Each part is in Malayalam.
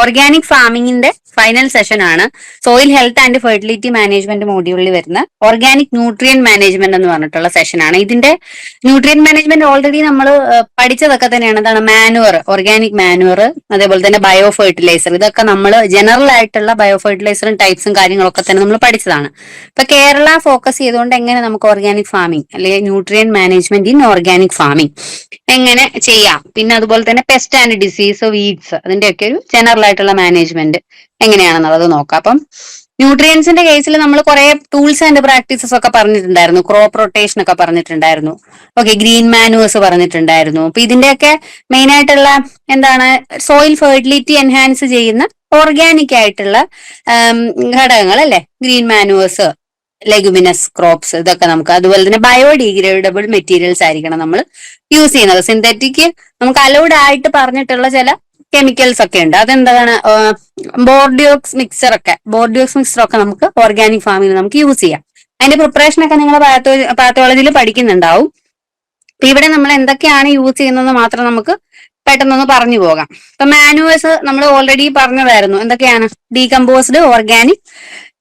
ഓർഗാനിക് ഫാമിംഗിന്റെ ഫൈനൽ സെഷൻ ആണ്. Soil health and fertility management മോഡ്യൂളിൽ വരുന്ന ഓർഗാനിക് ന്യൂട്രിയൻ മാനേജ്മെന്റ് എന്ന് പറഞ്ഞിട്ടുള്ള സെഷൻ ആണ്. ഇതിന്റെ ന്യൂട്രിയൻ മാനേജ്മെന്റ് ഓൾറെഡി നമ്മൾ പഠിച്ചതൊക്കെ തന്നെയാണ്. എന്താണ്? മാനുവർ ഓർഗാനിക് മാനുവർ അതേപോലെ തന്നെ ബയോ ഫെർട്ടിലൈസർ ഇതൊക്കെ നമ്മൾ ജനറൽ ആയിട്ടുള്ള ബയോ ഫെർട്ടിലൈസറും ടൈപ്സും കാര്യങ്ങളൊക്കെ തന്നെ നമ്മൾ പഠിച്ചതാണ്. ഇപ്പൊ കേരള ഫോക്കസ് ചെയ്തുകൊണ്ട് എങ്ങനെ നമുക്ക് ഓർഗാനിക് ഫാമിംഗ് അല്ലെങ്കിൽ nutrient management in organic farming എങ്ങനെ ചെയ്യാം? പിന്നെ അതുപോലെ തന്നെ പെസ്റ്റ് ആൻഡ് ഡിസീസ് വീഡ്സ് അതിന്റെയൊക്കെ ഒരു ജനറൽ ആയിട്ടുള്ള മാനേജ്മെന്റ് എങ്ങനെയാണെന്നുള്ളത് നോക്കാം. അപ്പം ന്യൂട്രിയൻസിന്റെ കേസിൽ നമ്മൾ കുറെ ടൂൾസ് ആൻഡ് പ്രാക്ടീസസ് ഒക്കെ പറഞ്ഞിട്ടുണ്ടായിരുന്നു. ക്രോപ്പ് റൊട്ടേഷൻ ഒക്കെ പറഞ്ഞിട്ടുണ്ടായിരുന്നു. ഓക്കെ ഗ്രീൻ മാനുവേഴ്സ് പറഞ്ഞിട്ടുണ്ടായിരുന്നു. അപ്പൊ ഇതിന്റെയൊക്കെ മെയിൻ ആയിട്ടുള്ള എന്താണ് സോയിൽ ഫെർട്ടിലിറ്റി എൻഹാൻസ് ചെയ്യുന്ന ഓർഗാനിക് ആയിട്ടുള്ള ഘടകങ്ങൾ അല്ലെ? ഗ്രീൻ മാനുവേഴ്സ് ലെഗുമിനസ് ക്രോപ്സ് ഇതൊക്കെ നമുക്ക്. അതുപോലെ തന്നെ ബയോഡിഗ്രേഡബിൾ മെറ്റീരിയൽസ് ആയിരിക്കണം നമ്മൾ യൂസ് ചെയ്യുന്നത്. സിന്തറ്റിക് നമുക്ക് അലൗഡ് ആയിട്ട് പറഞ്ഞിട്ടുള്ള ചില കെമിക്കൽസ് ഒക്കെ ഉണ്ട്. അതെന്താണ്? ബോർഡിയോക്സ് മിക്സർ ഒക്കെ. ബോർഡിയോക്സ് മിക്സർ ഒക്കെ നമുക്ക് ഓർഗാനിക് ഫാമിൽ നമുക്ക് യൂസ് ചെയ്യാം. അതിന്റെ പ്രിപ്പറേഷൻ ഒക്കെ നിങ്ങൾ പാത്തോളജിയിൽ പഠിക്കുന്നുണ്ടാവും. ഇവിടെ നമ്മൾ എന്തൊക്കെയാണ് യൂസ് ചെയ്യുന്നത് മാത്രം നമുക്ക് പെട്ടെന്നൊന്ന് പറഞ്ഞു പോകാം. ഇപ്പൊ മാനുവേഴ്സ് നമ്മൾ ഓൾറെഡി പറഞ്ഞതായിരുന്നു. എന്തൊക്കെയാണ്? ഡീകമ്പോസ്ഡ് ഓർഗാനിക്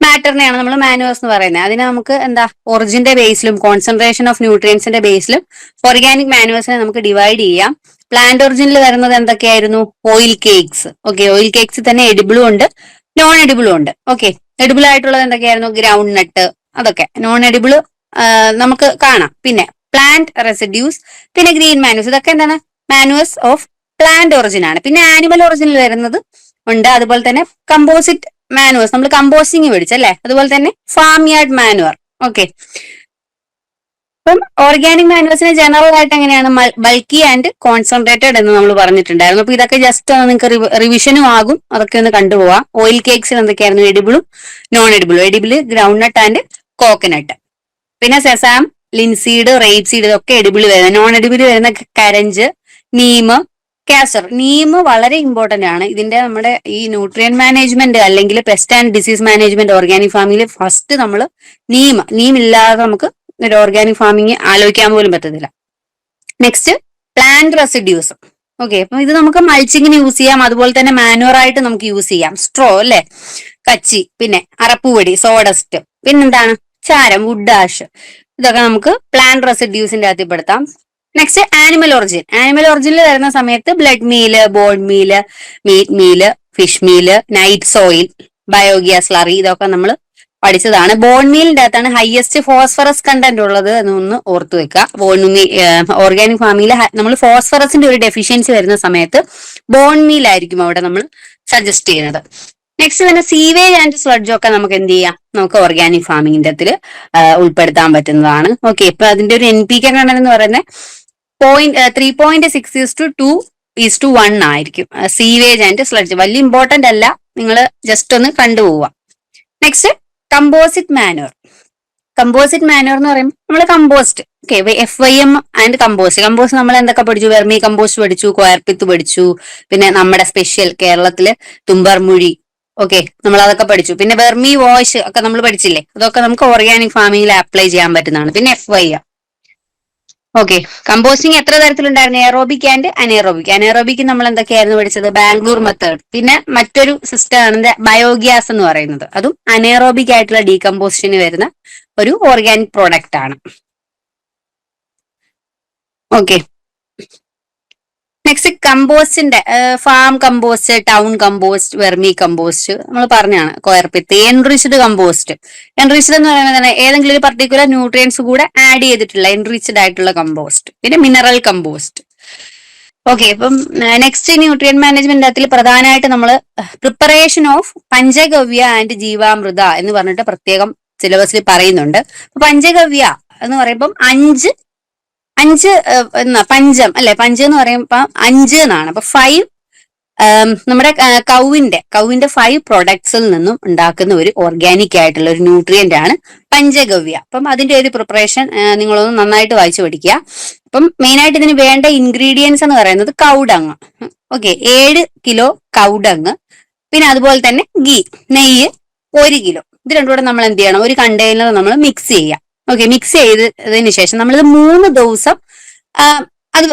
മാറ്ററിനെയാണ് നമ്മൾ മാനുവേഴ്സ് എന്ന് പറയുന്നത്. അതിനെ നമുക്ക് എന്താ ഒറിജിന്റെ ബേസിലും കോൺസെൻട്രേഷൻ ഓഫ് ന്യൂട്രിയൻസിന്റെ ബേസിലും ഓർഗാനിക് മാനുവേഴ്സിനെ നമുക്ക് ഡിവൈഡ് ചെയ്യാം. പ്ലാന്റ് ഒറിജിനിൽ വരുന്നത് എന്തൊക്കെയായിരുന്നു? Oil cakes okay oil cakes തന്നെ എഡിബിളും ഉണ്ട് നോൺ എഡിബിളും ഉണ്ട്. ഓക്കെ എഡിബിൾ ആയിട്ടുള്ളത് എന്തൊക്കെയായിരുന്നു? ഗ്രൗണ്ട് നട്ട് അതൊക്കെ. നോൺ എഡിബിൾ നമുക്ക് കാണാം. പിന്നെ പ്ലാന്റ് റെസിഡ്യൂസ് പിന്നെ ഗ്രീൻ മാനുവേഴ്സ് ഇതൊക്കെ എന്താണ്? മാനുവസ് ഓഫ് പ്ലാന്റ് ഒറിജിൻ ആണ്. പിന്നെ ആനിമൽ ഒറിജിനിൽ വരുന്നത് ഉണ്ട്. അതുപോലെ തന്നെ കമ്പോസിറ്റ് മാനുവസ് നമ്മൾ കമ്പോസ്റ്റിംഗ് പഠിച്ചല്ലേ അതുപോലെ തന്നെ ഫാം യാർഡ് മാനുവർ ഓക്കെ അപ്പം ഓർഗാനിക് മാനുവൽസിന് ജനറൽ ആയിട്ട് എങ്ങനെയാണ്? ബൾക്കി ആൻഡ് കോൺസെൻട്രേറ്റഡ് എന്ന് നമ്മൾ പറഞ്ഞിട്ടുണ്ടായിരുന്നു. അപ്പൊ ഇതൊക്കെ ജസ്റ്റ് ഒന്ന് നിങ്ങൾക്ക് റിവിഷനും ആകും. അതൊക്കെ ഒന്ന് കണ്ടുപോവാം. ഓയിൽ കേക്സിൽ എന്തൊക്കെയായിരുന്നു? എഡിബിളും നോൺ എഡിബിളും എഡിബിൾ ഗ്രൗണ്ട്നട്ട് ആൻഡ് കോക്കനട്ട് പിന്നെ സെസാം ലിൻസീഡ് റേപ്പ് സീഡ് ഇതൊക്കെ എഡിബിൾ വരുന്നത്. നോൺ എഡിബിൾ വരുന്ന കരഞ്ച് നീമ് കാസർ. നീമ് വളരെ ഇമ്പോർട്ടന്റ് ആണ്. ഇതിന്റെ നമ്മുടെ ഈ ന്യൂട്രിയൻ മാനേജ്മെന്റ് അല്ലെങ്കിൽ pest and disease management organic ഫാമിംഗിൽ first നമ്മൾ നീമ്. നീം ഇല്ലാതെ നമുക്ക് ഒരു ഓർഗാനിക് ഫാമിംഗ് ആലോചിക്കാൻ പോലും പറ്റത്തില്ല. നെക്സ്റ്റ് പ്ലാന്റ് റെസിഡ്യൂസ് ഓക്കെ അപ്പൊ ഇത് നമുക്ക് മൾച്ചിങ്ങിന് യൂസ് ചെയ്യാം. അതുപോലെ തന്നെ മാനുവർ ആയിട്ട് നമുക്ക് യൂസ് ചെയ്യാം. സ്ട്രോ അല്ലെ? കച്ചി പിന്നെ അറപ്പുപൊടി സോഡസ്റ്റ് പിന്നെന്താണ്? ചാരം വുഡ് ആഷ് ഇതൊക്കെ നമുക്ക് പ്ലാന്റ് റെസിഡ്യൂസിന്റെ അകത്ത് പെടുത്താം. നെക്സ്റ്റ് ആനിമൽ ഒറിജിൻ ആനിമൽ ഒറിജിനിൽ വരുന്ന സമയത്ത് blood meal bone meal meat meal fish meal night soil biogas slurry ഇതൊക്കെ നമ്മൾ പഠിച്ചതാണ്. ബോൺ മീലിന്റെ അകത്താണ് ഹയസ്റ്റ് ഫോസ്ഫറസ് കണ്ടന്റ് ഉള്ളത് എന്നൊന്ന് ഓർത്തു വെക്കുക. ബോൺ മീ ഓർഗാനിക് ഫാമിംഗിൽ നമ്മൾ ഫോസ്ഫറസിന്റെ ഒരു ഡെഫിഷ്യൻസി വരുന്ന സമയത്ത് ബോൺ മീൽ ആയിരിക്കും അവിടെ നമ്മൾ സജസ്റ്റ് ചെയ്യുന്നത്. നെക്സ്റ്റ് തന്നെ സീവേജ് ആൻഡ് സ്ലഡ്ജ് ഒക്കെ നമുക്ക് എന്ത് ചെയ്യാം? നമുക്ക് ഓർഗാനിക് ഫാമിംഗിന്റെ അതിൽ ഉൾപ്പെടുത്താൻ പറ്റുന്നതാണ്. ഓക്കെ ഇപ്പൊ അതിന്റെ ഒരു എൻ പി കെ കണ്ടന്റ് എന്ന് പറയുന്നത് point three point six is to two is to one ആയിരിക്കും. സീവേജ് ആൻഡ് സ്ലഡ്ജ് വലിയ ഇമ്പോർട്ടന്റ് അല്ല. നിങ്ങൾ ജസ്റ്റ് ഒന്ന് കണ്ടുപോവുക. Next composite manure composite manure എന്ന് പറയുമ്പോൾ നമ്മൾ compost okay F Y M and compost compost നമ്മൾ എന്തൊക്കെ പഠിച്ചു? വെർമി കമ്പോസ്റ്റ് പഠിച്ചു കോയർപ്പിത്ത് പഠിച്ചു പിന്നെ നമ്മുടെ സ്പെഷ്യൽ കേരളത്തിൽ തുമ്പർമുഴി. ഓക്കെ നമ്മൾ അതൊക്കെ പഠിച്ചു. പിന്നെ വെർമി വാഷ് ഒക്കെ നമ്മൾ പഠിച്ചില്ലേ? അതൊക്കെ നമുക്ക് ഓർഗാനിക് ഫാമിംഗിൽ അപ്ലൈ ചെയ്യാൻ പറ്റുന്നതാണ്. പിന്നെ എഫ് വൈ ഓക്കെ കമ്പോസ്റ്റിംഗ് എത്ര തരത്തിലുണ്ടായിരുന്നു? എയറോബിക് ആൻഡ് അനേറോബിക് അനേറോബിക് നമ്മൾ എന്തൊക്കെയായിരുന്നു പഠിച്ചത്? ബാംഗ്ലൂർ മെത്തേഡ് പിന്നെ മറ്റൊരു സിസ്റ്റം ആണ് ബയോഗ്യാസ് എന്ന് പറയുന്നത്. അതും അനേറോബിക് ആയിട്ടുള്ള ഡീകമ്പോസിഷന് വരുന്ന ഒരു ഓർഗാനിക് പ്രോഡക്റ്റ് ആണ്. Okay next കമ്പോസ്റ്റിന്റെ farm compost town compost vermicompost നമ്മൾ പറഞ്ഞാണ് കോയർപ്പിത്ത് എൻറിച്ച്ഡ് കമ്പോസ്റ്റ് എൻറിച്ച്ഡ് എന്ന് പറയുന്നത് ഏതെങ്കിലും ഒരു പർട്ടിക്കുലർ ന്യൂട്രിയൻസ് കൂടെ ആഡ് ചെയ്തിട്ടുള്ള എൻറിച്ച്ഡ് ആയിട്ടുള്ള കമ്പോസ്റ്റ് പിന്നെ മിനറൽ കമ്പോസ്റ്റ് ഓക്കെ ഇപ്പം നെക്സ്റ്റ് ന്യൂട്രിയൻ മാനേജ്മെന്റ് അതിൽ പ്രധാനമായിട്ട് നമ്മൾ preparation of panchagavya and jeevamrutha എന്ന് പറഞ്ഞിട്ട് പ്രത്യേകം സിലബസിൽ പറയുന്നുണ്ട്. പഞ്ചഗവ്യ എന്ന് പറയുമ്പം അഞ്ച് അഞ്ച് എന്നാ പഞ്ചം അല്ലെ? പഞ്ച് എന്ന് പറയുമ്പോ അഞ്ച് എന്നാണ്. അപ്പൊ ഫൈവ് നമ്മുടെ കൗവിന്റെ കൗവിന്റെ ഫൈവ് പ്രൊഡക്ട്സിൽ നിന്നും ഉണ്ടാക്കുന്ന ഒരു ഓർഗാനിക് ആയിട്ടുള്ള ഒരു ന്യൂട്രിയന്റ് ആണ് പഞ്ചഗവ്യ. അപ്പം അതിന്റെ ഒരു പ്രിപ്പറേഷൻ നിങ്ങളൊന്ന് നന്നായിട്ട് വായിച്ചു പഠിക്കുക. അപ്പം മെയിൻ ആയിട്ട് ഇതിന് വേണ്ട ഇൻഗ്രീഡിയൻസ് എന്ന് പറയുന്നത് കൗഡങ് ഓക്കെ ഏഴ് കിലോ കൗഡങ് പിന്നെ അതുപോലെ തന്നെ ഗീ നെയ്യ് ഒരു കിലോ. ഇത് രണ്ടും കൂടെ നമ്മൾ എന്ത് ചെയ്യണം? ഒരു കണ്ടെയ്നർ നമ്മൾ മിക്സ് ചെയ്യാം ഓക്കെ മിക്സ് ചെയ്തതിന് ശേഷം നമ്മളിത് മൂന്ന് ദിവസം അത്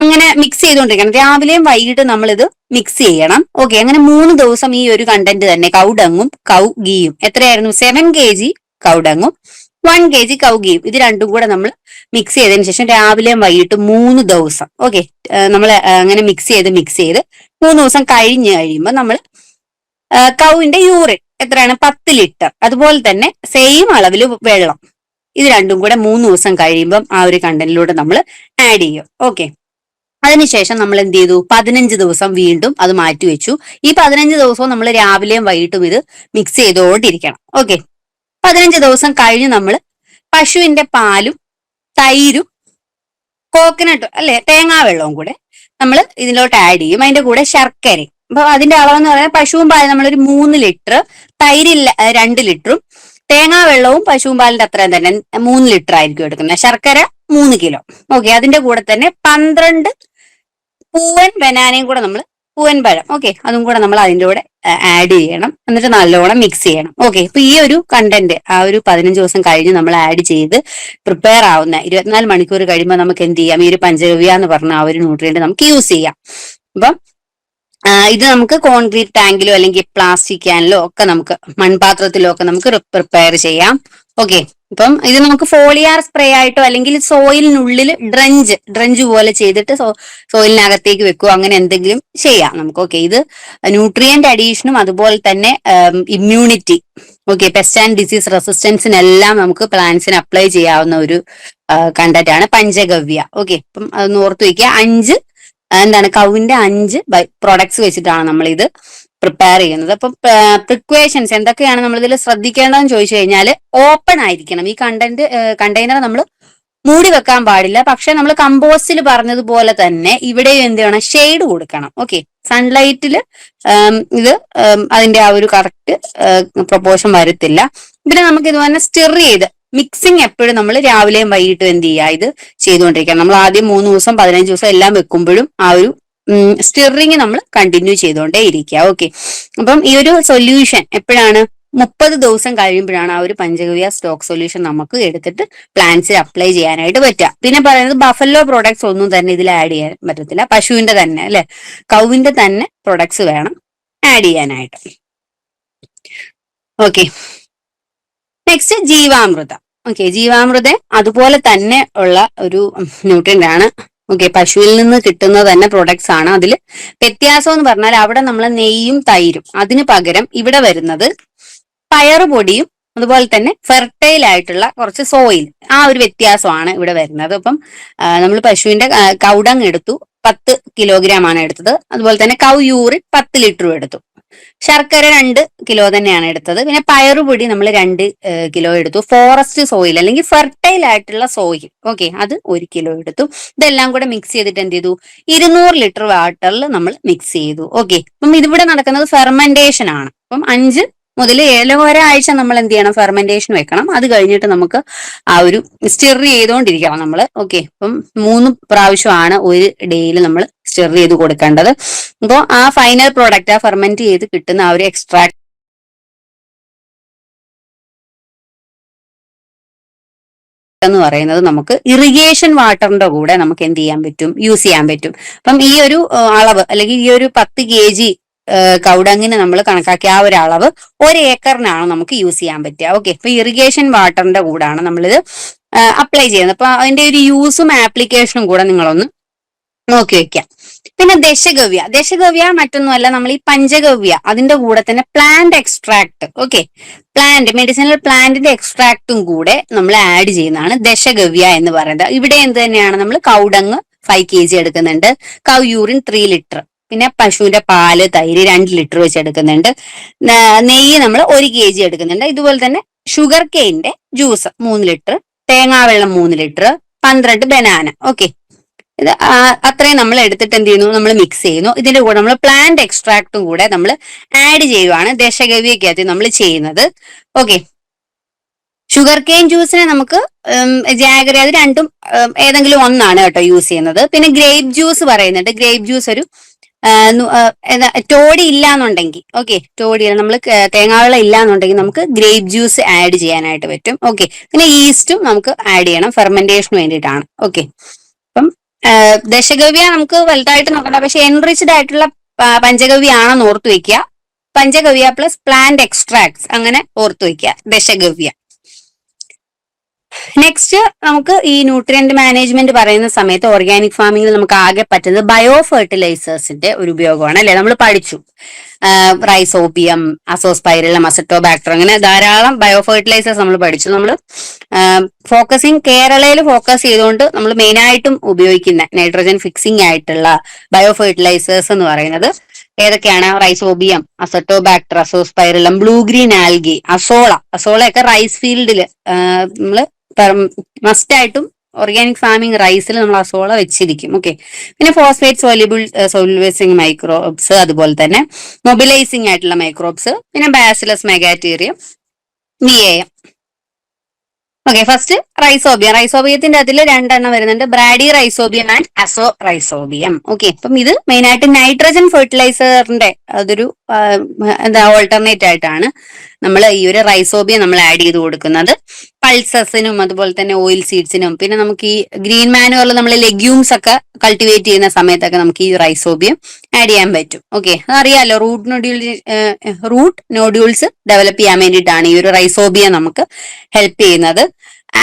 അങ്ങനെ മിക്സ് ചെയ്തുകൊണ്ടിരിക്കണം രാവിലെയും വൈകിട്ട് നമ്മൾ ഇത് മിക്സ് ചെയ്യണം. ഓക്കെ അങ്ങനെ മൂന്ന് ദിവസം ഈ ഒരു കണ്ടന്റ് തന്നെ കൗഡങ്ങും കൗ ഗീയും. എത്രയായിരുന്നു? സെവൻ കെ ജി കൗഡങ്ങും വൺ കെ ജി കൗ ഗീയും. ഇത് രണ്ടും കൂടെ നമ്മൾ മിക്സ് ചെയ്തതിന് ശേഷം രാവിലെയും വൈകിട്ട് മൂന്ന് ദിവസം. ഓക്കെ നമ്മൾ അങ്ങനെ മിക്സ് ചെയ്ത് മിക്സ് ചെയ്ത് മൂന്ന് ദിവസം കഴിഞ്ഞ് കഴിയുമ്പോൾ നമ്മൾ കൗവിന്റെ യൂറിൻ എത്രയാണ്? പത്ത് ലിറ്റർ. അതുപോലെ തന്നെ സെയിം അളവിൽ വെള്ളം. ഇത് രണ്ടും കൂടെ മൂന്ന് ദിവസം കഴിയുമ്പം ആ ഒരു കണ്ടന്റിലൂടെ നമ്മൾ ആഡ് ചെയ്യും. ഓക്കെ അതിനുശേഷം നമ്മൾ എന്ത് ചെയ്തു? പതിനഞ്ച് ദിവസം വീണ്ടും അത് മാറ്റി വെച്ചു. ഈ പതിനഞ്ച് ദിവസവും നമ്മൾ രാവിലെയും വൈകിട്ടും ഇത് മിക്സ് ചെയ്തുകൊണ്ടിരിക്കണം ഓക്കെ പതിനഞ്ച് ദിവസം കഴിഞ്ഞ് നമ്മൾ പശുവിന്റെ പാലും തൈരും കോക്കനട്ട് അല്ലെ തേങ്ങാ വെള്ളവും കൂടെ നമ്മൾ ഇതിലോട്ട് ആഡ് ചെയ്യും. അതിന്റെ കൂടെ ശർക്കരയും. അപ്പൊ അതിന്റെ അളവെന്ന് പറയുന്നത് പശുവും പാലും നമ്മളൊരു മൂന്ന് ലിറ്റർ തൈരില്ല രണ്ട് ലിറ്ററും തേങ്ങാ വെള്ളവും പശുവും പാലിന്റെ അത്രയും തന്നെ മൂന്ന് ലിറ്റർ ആയിരിക്കും എടുക്കുന്നത്. ശർക്കര മൂന്ന് കിലോ. ഓക്കെ അതിന്റെ കൂടെ തന്നെ പന്ത്രണ്ട് പൂവൻ ബനാനയും കൂടെ നമ്മൾ പൂവൻ പഴം. ഓക്കെ അതും കൂടെ നമ്മൾ അതിന്റെ കൂടെ ആഡ് ചെയ്യണം. എന്നിട്ട് നല്ലോണം മിക്സ് ചെയ്യണം. ഓക്കെ ഇപ്പൊ ഈ ഒരു കണ്ടന്റ് ആ ഒരു പതിനഞ്ച് ദിവസം കഴിഞ്ഞ് നമ്മൾ ആഡ് ചെയ്ത് പ്രിപ്പയർ ആവുന്ന ഇരുപത്തിനാല് മണിക്കൂർ കഴിയുമ്പോൾ നമുക്ക് എന്ത് ചെയ്യാം? ഈ ഒരു പഞ്ചഗവ്യ എന്ന് പറഞ്ഞ ആ ഒരു ന്യൂട്രിയന്റ് നമുക്ക് യൂസ് ചെയ്യാം. അപ്പം ഇത് നമുക്ക് കോൺക്രീറ്റ് ടാങ്കിലോ അല്ലെങ്കിൽ പ്ലാസ്റ്റിക് ക്യാനിലോ ഒക്കെ നമുക്ക് മൺപാത്രത്തിലോ ഒക്കെ നമുക്ക് പ്രിപ്പയർ ചെയ്യാം. ഓക്കെ ഇപ്പം ഇത് നമുക്ക് ഫോളിയാർ സ്പ്രേ ആയിട്ടോ അല്ലെങ്കിൽ സോയിലിനുള്ളിൽ ഡ്രഞ്ച് ഡ്രഞ്ച് പോലെ ചെയ്തിട്ട് സോയിലിനകത്തേക്ക് വെക്കുക. അങ്ങനെ എന്തെങ്കിലും ചെയ്യാം നമുക്ക്. ഓക്കെ ഇത് ന്യൂട്രിയന്റ് അഡീഷനും അതുപോലെ തന്നെ immunity okay pest and disease റെസിസ്റ്റൻസിനെല്ലാം നമുക്ക് പ്ലാന്റ്സിന് അപ്ലൈ ചെയ്യാവുന്ന ഒരു കണ്ടന്റ് ആണ്. പഞ്ചഗവ്യ. ഓക്കെ അപ്പം അതൊന്ന് ഓർത്തു വയ്ക്കുക. അഞ്ച് എന്താണ് കൗവിന്റെ അഞ്ച് പ്രൊഡക്ട്സ് വെച്ചിട്ടാണ് നമ്മൾ ഇത് പ്രിപ്പയർ ചെയ്യുന്നത്. അപ്പൊ പ്രിക്വേഷൻസ് എന്തൊക്കെയാണ് നമ്മൾ ഇതിൽ ശ്രദ്ധിക്കേണ്ടതെന്ന് ചോദിച്ചു കഴിഞ്ഞാൽ ഓപ്പൺ ആയിരിക്കണം. ഈ കണ്ടന്റ് കണ്ടെയ്നർ നമ്മൾ മൂടി വെക്കാൻ പാടില്ല. പക്ഷെ നമ്മൾ കമ്പോസ്റ്റിൽ പറഞ്ഞതുപോലെ തന്നെ ഇവിടെ എന്ത് ചെയ്യണം? ഷെയ്ഡ് കൊടുക്കണം. ഓക്കെ സൺലൈറ്റിൽ ഇത് അതിന്റെ ആ ഒരു കറക്റ്റ് പ്രൊപ്പോർഷൻ വരത്തില്ല. ഇതിനെ നമുക്ക് ഇതുപോലെ സ്റ്റിർ ചെയ്ത് മിക്സിങ് എപ്പോഴും നമ്മൾ രാവിലെയും വൈകിട്ടും എന്ത് ചെയ്യുക? ഇത് ചെയ്തുകൊണ്ടിരിക്കുക നമ്മൾ ആദ്യം മൂന്ന് ദിവസം പതിനഞ്ച് ദിവസം എല്ലാം വെക്കുമ്പോഴും ആ ഒരു സ്റ്റിറിങ് നമ്മൾ കണ്ടിന്യൂ ചെയ്തുകൊണ്ടേ ഇരിക്കുക. ഓക്കെ അപ്പം ഈ ഒരു സൊല്യൂഷൻ എപ്പോഴാണ്? മുപ്പത് ദിവസം കഴിയുമ്പോഴാണ് ആ ഒരു പഞ്ചഗവ്യ സ്റ്റോക്ക് സൊല്യൂഷൻ നമുക്ക് എടുത്തിട്ട് പ്ലാന്റ്സിൽ അപ്ലൈ ചെയ്യാനായിട്ട് പറ്റുക. പിന്നെ പറയുന്നത് ബഫല്ലോ പ്രോഡക്ട്സ് ഒന്നും തന്നെ ഇതിൽ ആഡ് ചെയ്യാൻ പറ്റത്തില്ല. പശുവിന്റെ തന്നെ അല്ലെ? കൗവിന്റെ തന്നെ പ്രൊഡക്ട്സ് വേണം ആഡ് ചെയ്യാനായിട്ട്. Okay next Jeevamrutham. Okay Jeevamrutham അതുപോലെ തന്നെ ഉള്ള ഒരു ന്യൂട്രിയന്റ് ആണ്. ഓക്കെ പശുവിൽ നിന്ന് കിട്ടുന്ന തന്നെ പ്രൊഡക്ട്സ് ആണ്. അതിൽ വ്യത്യാസം എന്ന് പറഞ്ഞാൽ അവിടെ നമ്മൾ നെയ്യും തൈരും. അതിന് പകരം ഇവിടെ വരുന്നത് പയറുപൊടിയും അതുപോലെ തന്നെ ഫെർട്ടൈൽ ആയിട്ടുള്ള കുറച്ച് സോയിൽ ആ ഒരു വ്യത്യാസമാണ് ഇവിടെ വരുന്നത്. അപ്പം നമ്മൾ പശുവിന്റെ കൗഡങ് എടുത്തു. പത്ത് കിലോഗ്രാം ആണ് എടുത്തത്. അതുപോലെ തന്നെ കൗ യൂറിൻ പത്ത് ലിറ്ററും എടുത്തു. ശർക്കര രണ്ട് കിലോ തന്നെയാണ് എടുത്തത്. പിന്നെ പയറുപൊടി നമ്മൾ രണ്ട് കിലോ എടുത്തു. ഫോറസ്റ്റ് സോയിൽ അല്ലെങ്കിൽ ഫെർട്ടൈൽ ആയിട്ടുള്ള സോയിൽ. ഓക്കെ അത് ഒരു കിലോ എടുത്തു. ഇതെല്ലാം കൂടെ മിക്സ് ചെയ്തിട്ട് എന്ത് ചെയ്തു? ഇരുന്നൂറ് ലിറ്റർ വാട്ടറിൽ നമ്മൾ മിക്സ് ചെയ്തു. ഓക്കെ അപ്പം ഇതിവിടെ നടക്കുന്നത് ഫെർമെന്റേഷൻ ആണ്. അപ്പം അഞ്ച് മുതൽ ഏഴ് ഒരാഴ്ച നമ്മൾ എന്ത് ചെയ്യണം? ഫെർമെന്റേഷൻ വെക്കണം. അത് കഴിഞ്ഞിട്ട് നമുക്ക് ആ ഒരു സ്റ്റിർ ചെയ്തുകൊണ്ടിരിക്കണം നമ്മൾ ഓക്കെ അപ്പം മൂന്ന് പ്രാവശ്യമാണ് ഒരു ഡേയിൽ നമ്മൾ സ്റ്റിർ ചെയ്ത് കൊടുക്കേണ്ടത്. അപ്പോൾ ആ ഫൈനൽ പ്രോഡക്റ്റ് ആ ഫെർമെന്റ് ചെയ്ത് കിട്ടുന്ന ആ ഒരു എക്സ്ട്രാക്ട് എന്ന് പറയുന്നത് നമുക്ക് ഇറിഗേഷൻ വാട്ടറിന്റെ കൂടെ നമുക്ക് എന്ത് ചെയ്യാൻ പറ്റും? യൂസ് ചെയ്യാൻ പറ്റും. അപ്പം ഈ ഒരു അളവ് അല്ലെങ്കിൽ ഈ ഒരു പത്ത് കെ ജി കൗഡങ്ങിന് നമ്മൾ കണക്കാക്കിയ ആ ഒരു അളവ് ഒരു ഏക്കറിനാണ് നമുക്ക് യൂസ് ചെയ്യാൻ പറ്റുക. ഓക്കെ ഇപ്പൊ ഇറിഗേഷൻ വാട്ടറിന്റെ കൂടാണ് നമ്മളിത് അപ്ലൈ ചെയ്യുന്നത്. അപ്പൊ അതിന്റെ ഒരു യൂസും ആപ്ലിക്കേഷനും കൂടെ നിങ്ങളൊന്ന് നോക്കി വെക്കാം പിന്നെ ദശഗവ്യ. ദശഗവ്യ മറ്റൊന്നുമല്ല നമ്മൾ ഈ പഞ്ചഗവ്യ അതിന്റെ കൂടെ തന്നെ plant extract okay plant medicinal പ്ലാന്റിന്റെ എക്സ്ട്രാക്റ്റും കൂടെ നമ്മൾ ആഡ് ചെയ്യുന്നതാണ് ദശഗവ്യ എന്ന് പറയുന്നത്. ഇവിടെ എന്ത് തന്നെയാണ് നമ്മൾ കൗഡങ് ഫൈവ് കെ ജി എടുക്കുന്നുണ്ട്. കൗ യൂറിൻ ത്രീ ലിറ്റർ പിന്നെ പശുവിന്റെ പാൽ തൈര് രണ്ട് ലിറ്റർ വെച്ച് എടുക്കുന്നുണ്ട്. നെയ്യ് നമ്മൾ ഒരു കെ ജി എടുക്കുന്നുണ്ട്. ഇതുപോലെ തന്നെ ഷുഗർ കെയിന്റെ ജ്യൂസ് മൂന്ന് ലിറ്റർ തേങ്ങാവെള്ളം മൂന്ന് ലിറ്റർ പന്ത്രണ്ട് ബനാന. ഓക്കെ ഇത് അത്രയും നമ്മൾ എടുത്തിട്ട് എന്ത് ചെയ്യുന്നു? നമ്മൾ മിക്സ് ചെയ്യുന്നു. ഇതിന്റെ കൂടെ നമ്മൾ പ്ലാന്റ് എക്സ്ട്രാക്റ്റും കൂടെ നമ്മൾ ആഡ് ചെയ്യുവാണ് ദശഗവിയൊക്കെ നമ്മൾ ചെയ്യുന്നത്. ഓക്കെ ഷുഗർ കെയിൻ ജ്യൂസിനെ നമുക്ക് ജാഗറി അത് രണ്ടും ഏതെങ്കിലും ഒന്നാണ് കേട്ടോ യൂസ് ചെയ്യുന്നത്. പിന്നെ ഗ്രേപ്പ് ജ്യൂസ് പറയുന്നുണ്ട്. ഗ്രേപ്പ് ജ്യൂസ് ഒരു ടോടി ഇല്ല എന്നുണ്ടെങ്കിൽ ഓക്കെ ടോടി നമ്മൾ തേങ്ങാവെള്ളം ഇല്ല എന്നുണ്ടെങ്കിൽ നമുക്ക് ഗ്രേപ്പ് ജ്യൂസ് ആഡ് ചെയ്യാനായിട്ട് പറ്റും ഓക്കെ പിന്നെ ഈസ്റ്റും നമുക്ക് ആഡ് ചെയ്യണം ഫെർമെന്റേഷന് വേണ്ടിയിട്ടാണ് ഓക്കെ അപ്പം ദശഗവ്യ നമുക്ക് വലുതായിട്ട് നോക്കണ്ട പക്ഷെ എൻറിച്ച്ഡ് ആയിട്ടുള്ള പ- പഞ്ചഗവ്യ ആണെന്ന് ഓർത്തു വെക്കുക പഞ്ചഗവ്യ പ്ലസ് പ്ലാന്റ് എക്സ്ട്രാക്ട്സ് അങ്ങനെ ഓർത്തു വെക്കുക ദശഗവ്യ. നെക്സ്റ്റ് നമുക്ക് ഈ ന്യൂട്രിയന്റ് മാനേജ്മെന്റ് പറയുന്ന സമയത്ത് ഓർഗാനിക് ഫാമിംഗിൽ നമുക്ക് ആകെ പറ്റുന്നത് ബയോ ഫെർട്ടിലൈസേഴ്സിന്റെ ഒരു ഉപയോഗമാണ് അല്ലെ? നമ്മൾ പഠിച്ചു. റൈസോപിയം അസോസ്പൈറിലം അസറ്റോബാക്ടർ അങ്ങനെ ധാരാളം ബയോ ഫെർട്ടിലൈസേഴ്സ് നമ്മൾ പഠിച്ചു നമ്മൾ ഫോക്കസിങ് കേരളയിൽ ഫോക്കസ് ചെയ്തുകൊണ്ട് നമ്മൾ മെയിൻ ആയിട്ടും ഉപയോഗിക്കുന്ന നൈട്രജൻ ഫിക്സിംഗ് ആയിട്ടുള്ള ബയോ ഫെർട്ടിലൈസേഴ്സ് എന്ന് പറയുന്നത് ഏതൊക്കെയാണ്? Rhizobium azotobacter azospirillum blue green algae azolla അസോളയൊക്കെ rice ഫീൽഡിൽ നമ്മൾ മസ്റ്റ് ആയിട്ടും ഓർഗാനിക് ഫാമിംഗ് റൈസിൽ നമ്മൾ അസോള വെച്ചിരിക്കും. ഓക്കെ പിന്നെ ഫോസ്ഫേറ്റ് സോലിബിൾ സോല്യൂബിൾസിങ് മൈക്രോബ്സ് അതുപോലെ തന്നെ മൊബിലൈസിങ് ആയിട്ടുള്ള മൈക്രോബ്സ് പിന്നെ ബാസിലസ് മെഗാറ്റീരിയം വിയേയം ഓക്കെ ഫസ്റ്റ് റൈസോബിയം റൈസോബിയത്തിന്റെ അതിൽ രണ്ടെണ്ണം വരുന്നുണ്ട്. Brady rhizobium and അസോ rhizobium okay അപ്പം ഇത് മെയിൻ ആയിട്ട് നൈട്രജൻ ഫെർട്ടിലൈസറിന്റെ അതൊരു എന്താ ഓൾട്ടർനേറ്റ് ആയിട്ടാണ് നമ്മൾ ഈ ഒരു റൈസോബിയം നമ്മൾ ആഡ് ചെയ്ത് കൊടുക്കുന്നത്. പൾസസിനും അതുപോലെ തന്നെ ഓയിൽ സീഡ്സിനും. പിന്നെ നമുക്ക് ഈ ഗ്രീൻ മാനുവറിൽ നമ്മൾ ലെഗ്യൂംസ് ഒക്കെ കൾട്ടിവേറ്റ് ചെയ്യുന്ന സമയത്തൊക്കെ നമുക്ക് ഈ റൈസോബിയം ആഡ് ചെയ്യാൻ പറ്റും. Okay അതറിയാലോ root nodule root nodules develop ചെയ്യാൻ വേണ്ടിയിട്ടാണ് ഈ ഒരു റൈസോബിയം നമുക്ക് ഹെൽപ്പ് ചെയ്യുന്നത്.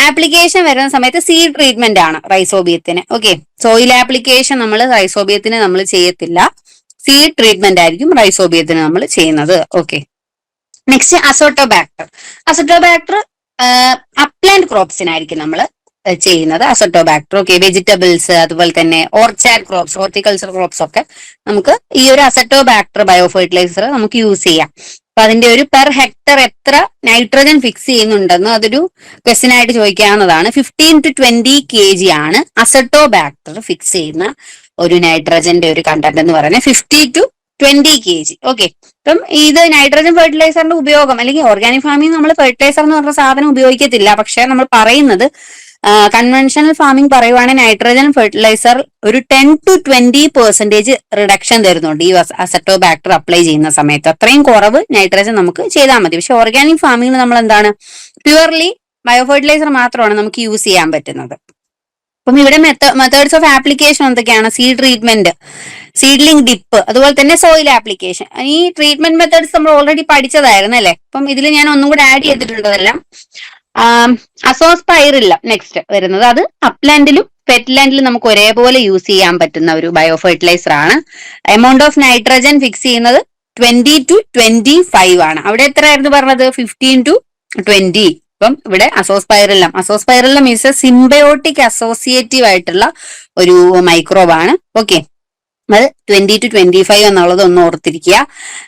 ആപ്ലിക്കേഷൻ വരുന്ന സമയത്ത് സീഡ് ട്രീറ്റ്മെന്റ് ആണ് റൈസോബിയത്തിന്. ഓക്കെ സോയിൽ ആപ്ലിക്കേഷൻ നമ്മൾ റൈസോബിയത്തിന് നമ്മൾ ചെയ്യത്തില്ല. സീഡ് ട്രീറ്റ്മെന്റ് ആയിരിക്കും റൈസോബിയത്തിന് നമ്മൾ ചെയ്യുന്നത്. Okay next അസോട്ടോബാക്ടർ. അസോട്ടോബാക്ടർ അപ്ലാന്റ് ക്രോപ്സിനായിരിക്കും നമ്മൾ ചെയ്യുന്നത്. അസറ്റോബാക്ടർ ഓക്കെ വെജിറ്റബിൾസ് അതുപോലെ തന്നെ ഓർച്ചാഡ് ക്രോപ്സ് ഹോർട്ടിക്കൾച്ചർ ക്രോപ്സ് ഒക്കെ നമുക്ക് ഈ ഒരു അസറ്റോബാക്ടർ ബയോ ഫെർട്ടിലൈസർ നമുക്ക് യൂസ് ചെയ്യാം. അപ്പൊ അതിന്റെ ഒരു പെർ ഹെക്ടർ എത്ര നൈട്രജൻ ഫിക്സ് ചെയ്യുന്നുണ്ടെന്ന് അതൊരു ക്വസ്റ്റ്യൻ ആയിട്ട് ചോദിക്കാവുന്നതാണ്. Fifteen to twenty K G ആണ് അസറ്റോബാക്ടർ ഫിക്സ് ചെയ്യുന്ന ഒരു നൈട്രജന്റെ ഒരു കണ്ടന്റ് എന്ന് പറയുന്നത്. Fifty to twenty K G okay അപ്പം ഇത് നൈട്രജൻ ഫെർട്ടിലൈസറിന്റെ ഉപയോഗം അല്ലെങ്കിൽ ഓർഗാനിക് ഫാമിംഗ് നമ്മൾ ഫെർട്ടിലൈസർ എന്ന് പറഞ്ഞ സാധനം ഉപയോഗിക്കത്തില്ല. പക്ഷെ നമ്മൾ പറയുന്നത് കൺവെൻഷണൽ ഫാമിംഗ് പറയുവാണെങ്കിൽ നൈട്രജൻ ഫെർട്ടിലൈസർ ഒരു ten to twenty percentage reduction തരുന്നുണ്ട്. ഈ അസറ്റോ ബാക്ടർ അപ്ലൈ ചെയ്യുന്ന സമയത്ത്. അത്രയും കുറവ് നൈട്രജൻ നമുക്ക് ചെയ്താൽ മതി. പക്ഷെ ഓർഗാനിക് ഫാമിംഗിൽ നമ്മൾ എന്താണ് പ്യുവർലി ബയോ ഫെർട്ടിലൈസർ മാത്രമാണ് നമുക്ക് യൂസ് ചെയ്യാൻ പറ്റുന്നത്. അപ്പം ഇവിടെ മെത്തേഡ്സ് ഓഫ് ആപ്ലിക്കേഷൻ എന്തൊക്കെയാണ്? സീഡ് ട്രീറ്റ്മെന്റ് സീഡ്ലിംഗ് ഡിപ്പ് അതുപോലെ തന്നെ സോയിൽ ആപ്ലിക്കേഷൻ ഈ ട്രീറ്റ്മെന്റ് മെത്തേഡ്സ് നമ്മൾ ഓൾറെഡി പഠിച്ചതായിരുന്നു അല്ലേ? അപ്പം ഇതിൽ ഞാൻ ഒന്നും കൂടെ ആഡ് ചെയ്തിട്ടുണ്ട് അതെല്ലാം. അസോസ്പൈറില്ല നെക്സ്റ്റ് വരുന്നത്. അത് അപ്ലാൻഡിലും പെറ്റ്ലാൻഡിലും നമുക്ക് ഒരേപോലെ യൂസ് ചെയ്യാൻ പറ്റുന്ന ഒരു ബയോ ഫെർട്ടിലൈസർ ആണ്. എമൗണ്ട് ഓഫ് നൈട്രജൻ ഫിക്സ് ചെയ്യുന്നത് ട്വന്റി ടു ട്വന്റി ഫൈവ് ആണ്. അവിടെ എത്രയായിരുന്നു പറഞ്ഞത്? ഫിഫ്റ്റീൻ ടു ട്വന്റി ഇപ്പം ഇവിടെ Azospirillum Azospirillum means symbiotic associative ആയിട്ടുള്ള ഒരു മൈക്രോബ് ആണ്. ഓക്കെ അത് ട്വന്റി ടു ട്വന്റി ഫൈവ് എന്നുള്ളത് ഒന്ന് ഓർത്തിരിക്കുക.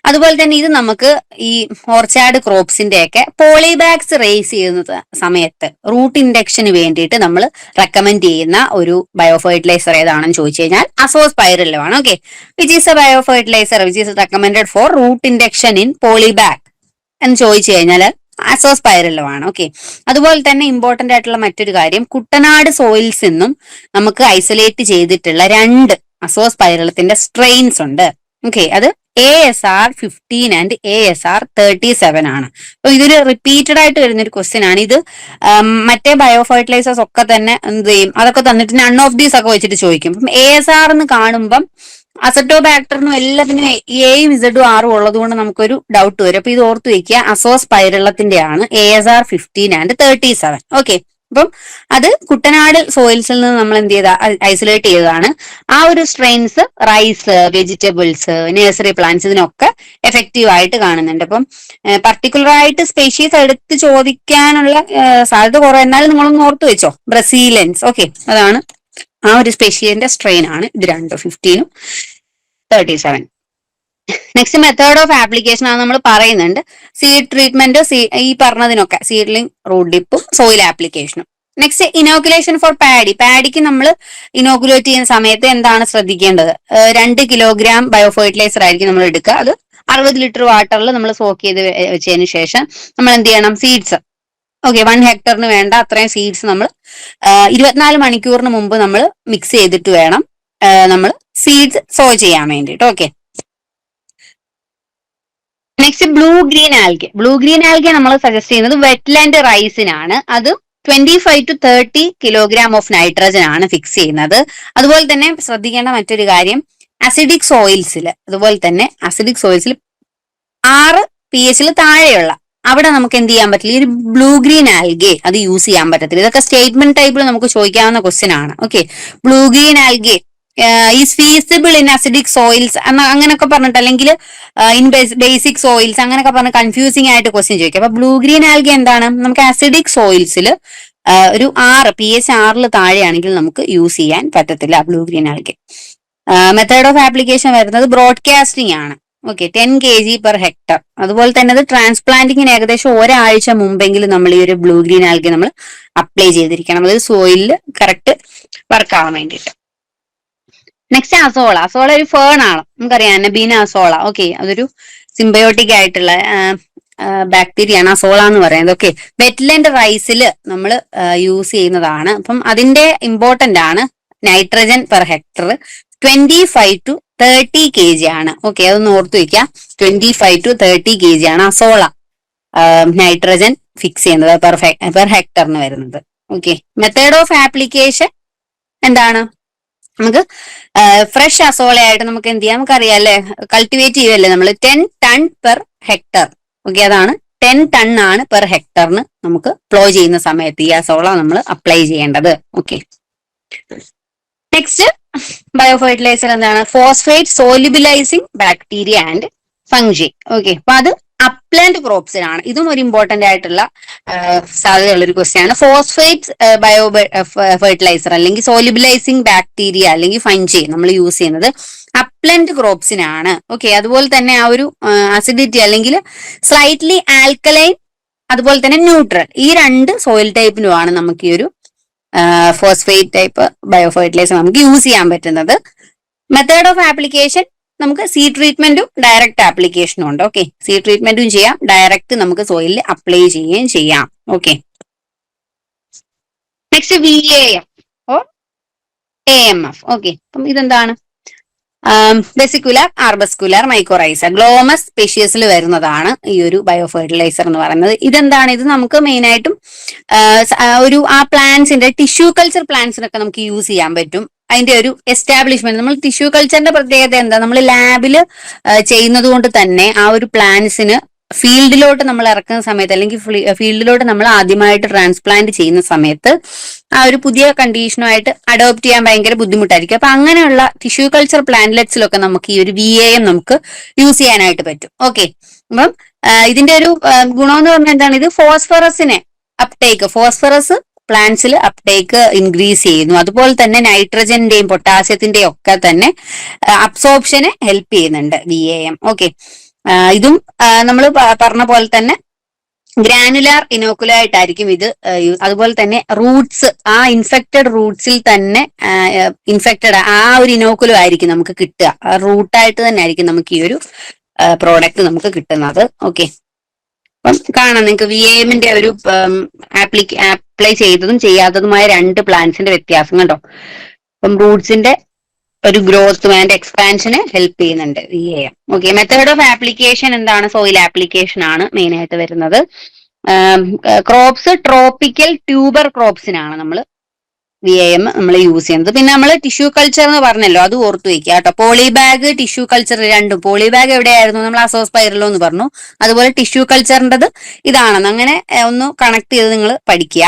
അതുപോലെ തന്നെ ഇത് നമുക്ക് ഈ ഓർച്ചാഡ് ക്രോപ്സിന്റെ ഒക്കെ പോളിബാഗ്സ് റേസ് ചെയ്യുന്ന സമയത്ത് റൂട്ട് ഇൻഡക്ഷന് വേണ്ടിയിട്ട് നമ്മൾ റെക്കമെൻഡ് ചെയ്യുന്ന ഒരു ബയോ ഫെർട്ടിലൈസർ ഏതാണെന്ന് ചോദിച്ചു കഴിഞ്ഞാൽ അസോസ്പൈറലമാണ് okay which is a bio fertiliser which is recommend for root induction in polybag എന്ന് ചോദിച്ചു കഴിഞ്ഞാൽ അസോസ്പൈറലുമാണ് ഓക്കെ. അതുപോലെ തന്നെ ഇമ്പോർട്ടന്റ് ആയിട്ടുള്ള മറ്റൊരു കാര്യം കുട്ടനാട് സോയിൽസ് നിന്നും നമുക്ക് ഐസൊലേറ്റ് ചെയ്തിട്ടുള്ള രണ്ട് അസോസ്പൈറലത്തിന്റെ സ്ട്രെയിൻസ് ഉണ്ട്. ഓക്കെ. അത് A S R fifteen and A S R thirty seven ആണ്. അപ്പൊ ഇതൊരു റിപ്പീറ്റഡ് ആയിട്ട് വരുന്ന ഒരു ക്വസ്റ്റ്യൻ ആണ്. ഇത് മറ്റേ ബയോ ഫെർട്ടിലൈസേഴ്സ് ഒക്കെ തന്നെ എന്ത് ചെയ്യും? അതൊക്കെ തന്നിട്ട് നൺ ഓഫ് ദീസ് ഒക്കെ വെച്ചിട്ട് ചോദിക്കും. എ എസ് ആർ എന്ന് കാണുമ്പം അസറ്റോബാക്ടറിനും എല്ലാത്തിനും എയും ഇസഡും ആറും ഉള്ളത് കൊണ്ട് നമുക്കൊരു ഡൗട്ട് വരും. അപ്പൊ ഇത് ഓർത്ത് വെക്കുക. അസോസ് പൈരളത്തിന്റെ ആണ് A S R fifteen and thirty seven okay അപ്പം അത് കുട്ടനാട് സോയിൽസിൽ നിന്ന് നമ്മൾ എന്ത് ചെയ്ത? ഐസൊലേറ്റ് ചെയ്തതാണ്. ആ ഒരു strains rice vegetables nursery plants ഇതിനൊക്കെ എഫക്റ്റീവ് ആയിട്ട് കാണുന്നുണ്ട്. അപ്പം പർട്ടിക്കുലർ ആയിട്ട് സ്പെഷീസ് എടുത്ത് ചോദിക്കാനുള്ള സാധ്യത കുറവ്. എന്നാലും നിങ്ങളൊന്ന് ഓർത്ത് വെച്ചോ. ബ്രസീലൻസ് ഓക്കെ അതാണ് ആ ഒരു സ്പെഷ്യലിന്റെ സ്ട്രെയിൻ ആണ്. ഇത് രണ്ടും ഫിഫ്റ്റീനും thirty seven next method of application ആണ് നമ്മൾ പറയുന്നുണ്ട്. സീഡ് ട്രീറ്റ്മെന്റ് ഈ പറഞ്ഞതിനൊക്കെ സീഡ്ലിംഗ് റൂട്ട് ഡിപ്പും സോയിൽ ആപ്ലിക്കേഷനും നെക്സ്റ്റ് ഇനോക്കുലേഷൻ ഫോർ പാഡി പാഡിക്ക് നമ്മൾ ഇനോക്കുലേറ്റ് ചെയ്യുന്ന സമയത്ത് എന്താണ് ശ്രദ്ധിക്കേണ്ടത്? രണ്ട് കിലോഗ്രാം ബയോ ഫെർട്ടിലൈസർ ആയിരിക്കും നമ്മൾ എടുക്കുക. അത് അറുപത് ലിറ്റർ വാട്ടറിൽ നമ്മൾ സോക്ക് ചെയ്ത് വെച്ചതിന് ശേഷം നമ്മൾ എന്ത് ചെയ്യണം? സീഡ്സ് ഓക്കെ വൺ ഹെക്ടറിന് വേണ്ട അത്രയും സീഡ്സ് നമ്മൾ ഇരുപത്തിനാല് മണിക്കൂറിന് മുമ്പ് നമ്മൾ മിക്സ് ചെയ്തിട്ട് വേണം നമ്മൾ സീഡ്സ് സോ ചെയ്യാൻ വേണ്ടിയിട്ട്. Okay next blue green algae blue green algae നമ്മൾ സജസ്റ്റ് ചെയ്യുന്നത് വെറ്റ്ലാൻഡ് റൈസിനാണ് അത് twenty five to thirty kilogram of nitrogen ആണ് ഫിക്സ് ചെയ്യുന്നത്. അതുപോലെ തന്നെ ശ്രദ്ധിക്കേണ്ട മറ്റൊരു കാര്യം അസിഡിക് സോയിൽസിൽ അതുപോലെ തന്നെ അസിഡിക് സോയിൽസിൽ ആറ് പി എച്ചിൽ താഴെയുള്ള അവിടെ നമുക്ക് എന്ത് ചെയ്യാൻ പറ്റില്ല. ഈ ബ്ലൂ ഗ്രീൻ ആൽഗെ അത് യൂസ് ചെയ്യാൻ പറ്റത്തില്ല. ഇതൊക്കെ സ്റ്റേറ്റ്മെന്റ് ടൈപ്പിൽ നമുക്ക് ചോദിക്കാവുന്ന ക്വസ്റ്റ്യൻ ആണ്. Okay blue green algae is feasible in acidic soils അങ്ങനെയൊക്കെ പറഞ്ഞിട്ട് അല്ലെങ്കിൽ ഇൻ ബേസിക് സോയിൽസ് അങ്ങനെയൊക്കെ പറഞ്ഞ് കൺഫ്യൂസിംഗ് ആയിട്ട് ക്വസ്റ്റ്യൻ ചോദിക്കാം. അപ്പൊ ബ്ലൂ ഗ്രീൻ ആൽഗെ എന്താണ്? നമുക്ക് അസിഡിക് സോയിൽസിൽ ഒരു ആറ് പി എച്ച് ആറിൽ താഴെയാണെങ്കിൽ നമുക്ക് യൂസ് ചെയ്യാൻ പറ്റത്തില്ല blue green algae method of application വരുന്നത് ബ്രോഡ്കാസ്റ്റിംഗ് ആണ്. Okay ten K G per hectare അതുപോലെ തന്നെ അത് ട്രാൻസ്പ്ലാന്റിങ്ങിന് ഏകദേശം ഒരാഴ്ച മുമ്പെങ്കിലും നമ്മൾ ഈ ഒരു ബ്ലൂ ഗ്രീൻ ആൽഗെ നമ്മൾ അപ്ലൈ ചെയ്തിരിക്കണം. അത് സോയിലിൽ കറക്റ്റ് വർക്ക് ആവാൻ വേണ്ടിയിട്ട്. നെക്സ്റ്റ് അസോള അസോള ഒരു ഫേൺ ആണ്. നമുക്കറിയാം നബീന അസോള ഓക്കെ അതൊരു സിംബയോട്ടിക് ആയിട്ടുള്ള ബാക്ടീരിയ ആണ് അസോള എന്ന് പറയുന്നത്. ഓക്കെ വെറ്റ്ലൻഡ് റൈസിൽ നമ്മൾ യൂസ് ചെയ്യുന്നതാണ്. അപ്പം അതിന്റെ ഇമ്പോർട്ടന്റ് ആണ് nitrogen per hectare twenty five to thirty K G ആണ്. ഓക്കെ അതൊന്ന് ഓർത്തു വെക്കാം. Twenty five to thirty K G ആണ് അസോള നൈട്രജൻ ഫിക്സ് ചെയ്യുന്നത്. പെർ പെർ ഹെക്ടറിന് വരുന്നത്. ഓക്കെ മെത്തേഡ് ഓഫ് ആപ്ലിക്കേഷൻ എന്താണ്? നമുക്ക് ഫ്രഷ് അസോളയായിട്ട് നമുക്ക് എന്ത് ചെയ്യാം? നമുക്കറിയാം അല്ലെ? കൾട്ടിവേറ്റ് ചെയ്യുമല്ലേ നമ്മൾ ten tonne per hectare okay അതാണ്. ടെൻ ടൺ ആണ് പെർ ഹെക്ടറിന് നമുക്ക് പ്ലോ ചെയ്യുന്ന സമയത്ത് ഈ അസോള നമ്മൾ അപ്ലൈ ചെയ്യേണ്ടത്. ഓക്കെ നെക്സ്റ്റ് ബയോ ഫെർട്ടിലൈസർ എന്താണ്? Phosphate solubilising bacteria and fungi okay അപ്പൊ അത് അപ്ലാന്റ് ക്രോപ്സിനാണ് ഇതും ഒരു ഇമ്പോർട്ടന്റ് ആയിട്ടുള്ള സാധ്യതയുള്ള ഒരു ക്വസ്റ്റ്യൻ ആണ്. ഫോസ്ഫേറ്റ് ബയോ ഫെർട്ടിലൈസർ അല്ലെങ്കിൽ സോലിബിലൈസിങ് ബാക്ടീരിയ അല്ലെങ്കിൽ ഫൈൻജി നമ്മൾ യൂസ് ചെയ്യുന്നത് അപ്ലന്റ് ക്രോപ്സിനാണ് ഓക്കെ അതുപോലെ തന്നെ ആ ഒരു അസിഡിറ്റി അല്ലെങ്കിൽ സ്ലൈറ്റ്ലി ആൽക്കലൈൻ അതുപോലെ തന്നെ ന്യൂട്രൽ ഈ രണ്ട് സോയിൽ ടൈപ്പിനുമാണ് നമുക്ക് ഈ ഒരു ഫോസ്ഫേറ്റ് ടൈപ്പ് ബയോ ഫെർട്ടിലൈസർ നമുക്ക് യൂസ് ചെയ്യാൻ പറ്റുന്നത്. മെത്തേഡ് ഓഫ് ആപ്ലിക്കേഷൻ നമുക്ക് സീ ട്രീറ്റ്മെന്റും ഡയറക്റ്റ് ആപ്ലിക്കേഷനും ഉണ്ട് ഓക്കെ സീ ട്രീറ്റ്മെന്റും ചെയ്യാം. ഡയറക്റ്റ് നമുക്ക് സോയിലിൽ അപ്ലൈ ചെയ്യുകയും ചെയ്യാം okay next V A M O A M F okay അപ്പം ഇതെന്താണ്? വെസിക്കുലർ ആർബസ്കുലർ മൈക്കോറൈസ ഗ്ലോമസ് സ്പെഷ്യസിൽ വരുന്നതാണ് ഈ ഒരു ബയോ ഫെർട്ടിലൈസർ എന്ന് പറയുന്നത്. ഇതെന്താണ്? ഇത് നമുക്ക് മെയിൻ ആയിട്ടും ഒരു ആ പ്ലാന്റ്സിന്റെ ടിഷ്യൂ കൾച്ചർ പ്ലാന്റ്സിനൊക്കെ നമുക്ക് യൂസ് ചെയ്യാൻ പറ്റും. അതിന്റെ ഒരു എസ്റ്റാബ്ലിഷ്മെന്റ് നമ്മൾ ടിഷ്യൂ കൾച്ചറിന്റെ പ്രത്യേകത എന്താ? നമ്മൾ ലാബിൽ ചെയ്യുന്നത് കൊണ്ട് തന്നെ ആ ഒരു പ്ലാന്റ്സിന് ഫീൽഡിലോട്ട് നമ്മൾ ഇറക്കുന്ന സമയത്ത് അല്ലെങ്കിൽ ഫീൽഡിലോട്ട് നമ്മൾ ആദ്യമായിട്ട് ട്രാൻസ്പ്ലാന്റ് ചെയ്യുന്ന സമയത്ത് ആ ഒരു പുതിയ കണ്ടീഷനുമായിട്ട് അഡോപ്റ്റ് ചെയ്യാൻ ഭയങ്കര ബുദ്ധിമുട്ടായിരിക്കും. അപ്പൊ അങ്ങനെയുള്ള ടിഷ്യൂ കൾച്ചർ പ്ലാന്റ്ലെറ്റ്സിലൊക്കെ നമുക്ക് ഈ ഒരു വി എ നമുക്ക് യൂസ് ചെയ്യാനായിട്ട് പറ്റും. ഓക്കെ അപ്പം ഇതിന്റെ ഒരു ഗുണം എന്ന് പറഞ്ഞാൽ എന്താണ്? ഇത് ഫോസ്ഫറസിനെ അപ്ടേക്ക് ഫോസ്ഫറസ് പ്ലാന്റ്സിൽ അപ്ടേക്ക് ഇൻക്രീസ് ചെയ്യുന്നു. അതുപോലെ തന്നെ നൈട്രജന്റെയും പൊട്ടാസ്യത്തിന്റെയും ഒക്കെ തന്നെ അബ്സോർപ്ഷനെ ഹെൽപ്പ് ചെയ്യുന്നുണ്ട് വി എ എം ഓക്കെ ഇതും നമ്മൾ പറഞ്ഞ പോലെ തന്നെ ഗ്രാനുലാർ ഇനോക്കുലായിട്ടായിരിക്കും ഇത് അതുപോലെ തന്നെ റൂട്ട്സ് ആ ഇൻഫെക്റ്റഡ് റൂട്ട്സിൽ തന്നെ ഇൻഫെക്റ്റഡ് ആ ഒരു ഇനോക്കുലം ആയിരിക്കും നമുക്ക് കിട്ടുക. റൂട്ടായിട്ട് തന്നെ ആയിരിക്കും നമുക്ക് ഈ ഒരു പ്രോഡക്റ്റ് നമുക്ക് കിട്ടുന്നത്. ഓക്കെ. അപ്പം കാണാം നിങ്ങൾക്ക് വി എമ്മിന്റെ ഒരു ആപ്ലിക്ക അപ്ലൈ ചെയ്തതും ചെയ്യാത്തതുമായ രണ്ട് പ്ലാന്റ്സിന്റെ വ്യത്യാസം കണ്ടോ അപ്പം റൂട്ട്സിന്റെ ഒരു ഗ്രോത്ത് ആൻഡ് എക്സ്പാൻഷന് ഹെൽപ്പ് ചെയ്യുന്നുണ്ട് V A M okay method of application എന്താണ്? സോയിൽ ആപ്ലിക്കേഷൻ ആണ് മെയിൻ ആയിട്ട് വരുന്നത്. ക്രോപ്സ് ട്രോപ്പിക്കൽ ട്യൂബർ ക്രോപ്സിനാണ് നമ്മൾ വി എ എം നമ്മൾ യൂസ് ചെയ്യുന്നത്. പിന്നെ നമ്മൾ ടിഷ്യൂ കൾച്ചർ എന്ന് പറഞ്ഞല്ലോ അത് ഓർത്തു വയ്ക്കുക കേട്ടോ. പോളി ബാഗ് ടിഷ്യൂ കൾച്ചർ രണ്ടും. പോളി ബാഗ് എവിടെയായിരുന്നു? നമ്മൾ അസോസ്പൈറലോ എന്ന് പറഞ്ഞു. അതുപോലെ ടിഷ്യൂ കൾച്ചറിന്റെത് ഇതാണെന്ന്. അങ്ങനെ ഒന്ന് കണക്ട് ചെയ്ത് നിങ്ങൾ പഠിക്കുക.